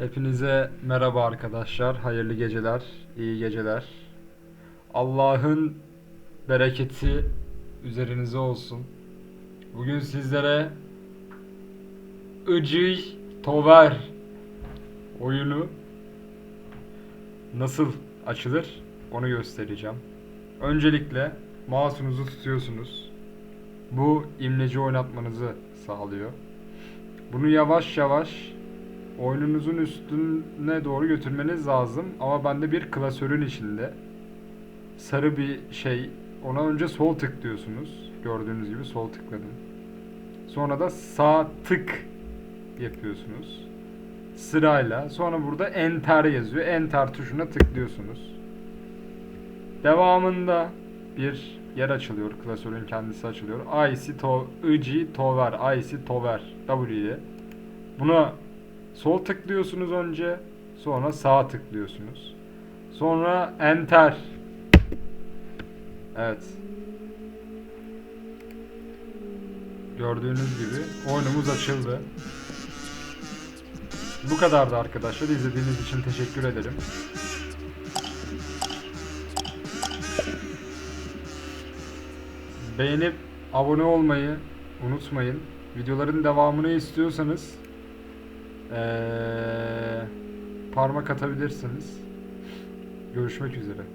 Hepinize merhaba arkadaşlar. Hayırlı geceler, iyi geceler. Allah'ın bereketi üzerinize olsun. Bugün sizlere Icıy Tover oyunu nasıl açılır onu göstereceğim. Öncelikle mouse'unuzu tutuyorsunuz. Bu imleci oynatmanızı sağlıyor. Bunu yavaş yavaş oyununuzun üstüne doğru götürmeniz lazım. Ama bende bir klasörün içinde sarı bir şey. Ona önce sol tıklıyorsunuz. Gördüğünüz gibi sol tıkladım. Sonra da sağ tık yapıyorsunuz. Sırayla. Sonra burada enter yazıyor. Enter tuşuna tıklıyorsunuz. Devamında bir yer açılıyor. Klasörün kendisi açılıyor. IC to IC Tover, IC Tover W ile. Buna sol tıklıyorsunuz önce, sonra sağ tıklıyorsunuz. Sonra enter. Evet. Gördüğünüz gibi oyunumuz açıldı. Bu kadardı arkadaşlar. İzlediğiniz için teşekkür ederim. Beğenip abone olmayı unutmayın. Videoların devamını istiyorsanız eee, parmak atabilirsiniz. Görüşmek üzere.